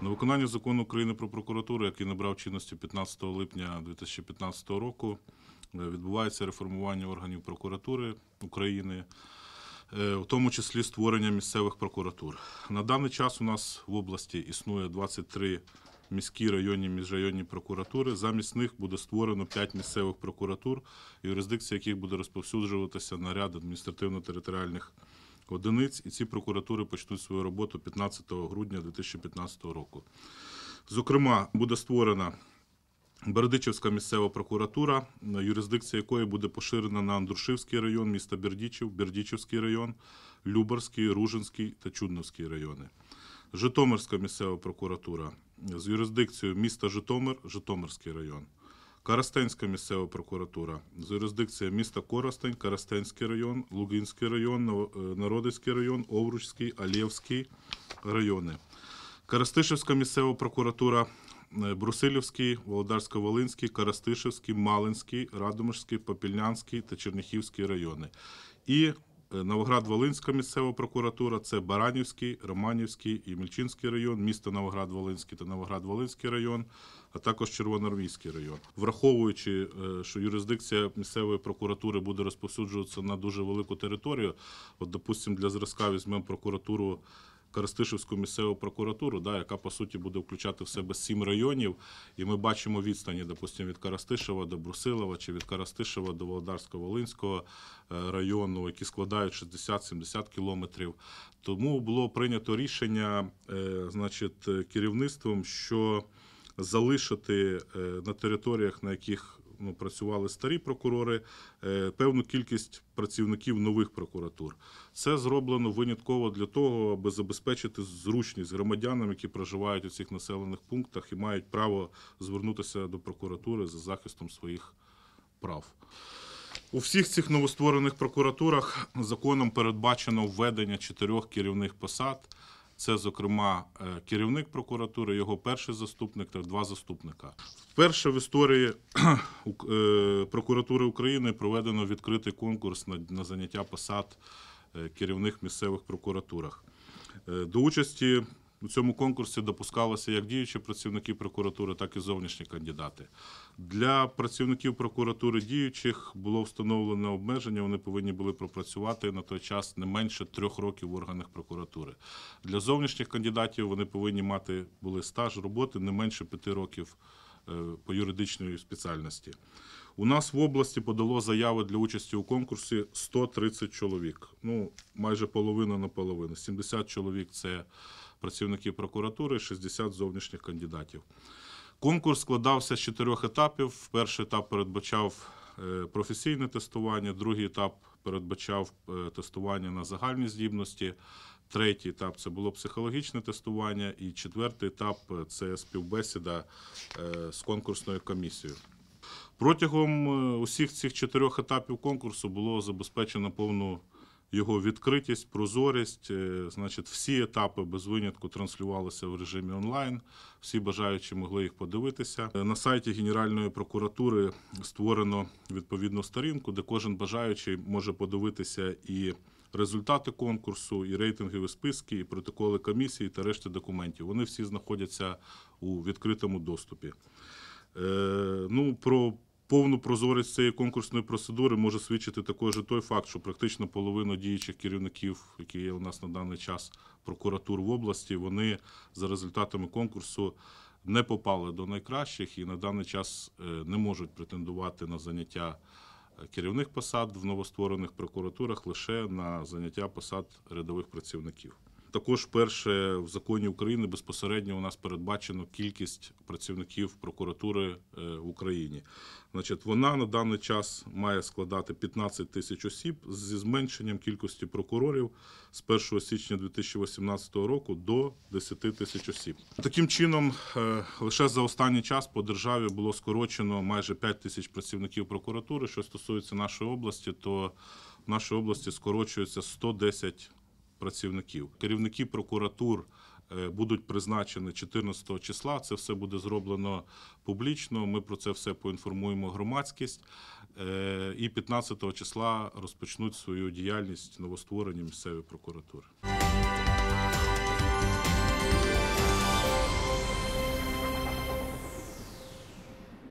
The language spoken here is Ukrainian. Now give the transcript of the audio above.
На виконання закону України про прокуратуру, який набрав чинності 15 липня 2015 року, е, відбувається реформування органів прокуратури України, е, в тому числі створення місцевих прокуратур. На даний час у нас в області існує 23 міські районні міжрайонні прокуратури. Замість них буде створено 5 місцевих прокуратур, юрисдикція яких буде розповсюджуватися на ряд адміністративно-територіальних одиниць, і ці прокуратури почнуть свою роботу 15 грудня 2015 року. Зокрема, буде створена Бердичівська місцева прокуратура, юрисдикція якої буде поширена на Андрушівський район, міста Бердичів, Бердичівський район, Любарський, Ружинський та Чудновський райони. Житомирська місцева прокуратура з юрисдикцією міста Житомир, Житомирський район. Карастенська місцева прокуратура з юрисдикцією міста Коростень, Карастенський район, Лугинський район, е, Народицький район, Овручський, Алєвський райони. Карастишевська місцева прокуратура, е, Брусилівський, Володарсько-Волинський, Карастишевський, Малинський, Радомирський, Попільнянський та Черніхівський райони. І Новоград-Волинська місцева прокуратура це Баранівський, Романівський і Мільчинський район, місто Новоград-Волинський та Новоград-Волинський район, а також Червоноармійський район. Враховуючи, е, що юрисдикція місцевої прокуратури буде розповсюджуватися на дуже велику територію, от, допустимо, для зразка візьмемо прокуратуру Коростишівську місцеву прокуратуру, да, яка по суті буде включати в себе сім районів, і ми бачимо відстані, допустимо, від Коростишева до Брусилова чи від Коростишева до Володарсько-Волинського е, району, які складають 60-70 кілометрів. Тому було прийнято рішення, е, значить, е, керівництвом, що залишити на територіях, на яких працювали старі прокурори, е, певну кількість працівників нових прокуратур. Це зроблено винятково для того, аби забезпечити зручність громадянам, які проживають у цих населених пунктах і мають право звернутися до прокуратури за захистом своїх прав. У всіх цих новостворених прокуратурах законом передбачено введення чотирьох керівних посад. Це, зокрема, е, керівник прокуратури, його перший заступник та два заступника. Вперше в історії е, прокуратури України проведено відкритий конкурс на, заняття посад е, керівних місцевих прокуратурах. До участі у цьому конкурсі допускалися як діючі працівники прокуратури, так і зовнішні кандидати. Для працівників прокуратури діючих було встановлено обмеження. Вони повинні були пропрацювати на той час не менше трьох років в органах прокуратури. Для зовнішніх кандидатів вони повинні мати були стаж роботи не менше п'яти років по юридичної спеціальності. У нас в області подало заяви для участі у конкурсі 130 чоловік. Ну, майже половина на половину. 70 чоловік це працівники прокуратури, 60 зовнішніх кандидатів. Конкурс складався з чотирьох етапів. Перший етап передбачав е, професійне тестування, другий етап передбачав е, тестування на загальні здібності. Третій етап це було психологічне тестування, і четвертий етап е, це співбесіда е, з конкурсною комісією. Протягом е, усіх цих чотирьох етапів конкурсу було забезпечено повну його відкритість, прозорість. Е, Значить, всі етапи без винятку транслювалися в режимі онлайн. Всі бажаючі могли їх подивитися. Е, На сайті Генеральної прокуратури створено відповідну сторінку, де кожен бажаючий може подивитися і результати конкурсу, і рейтингові списки, і протоколи комісії та решти документів. Вони всі знаходяться у відкритому доступі. Е, ну, про повну прозорість цієї конкурсної процедури може свідчити також і той факт, що практично половина діючих керівників, які є у нас на даний час прокуратур в області, вони за результатами конкурсу не попали до найкращих і на даний час е, не можуть претендувати на заняття е, керівних посад в новостворених прокуратурах лише на заняття посад рядових працівників. Також перше в законі України безпосередньо у нас передбачено кількість працівників прокуратури е, в Україні. Значить, вона на даний час має складати 15 тисяч осіб зі зменшенням кількості прокурорів з 1 січня 2018 року до 10 тисяч осіб. Таким чином, е, лише за останній час по державі було скорочено майже 5 тисяч працівників прокуратури. Що стосується нашої області, то в нашій області скорочується 110 працівників. Керівники прокуратур е, будуть призначені 14 числа. Це все буде зроблено публічно. Ми про це все поінформуємо громадськість. Е, І 15 числа розпочнуть свою діяльність новостворені місцеві прокуратури.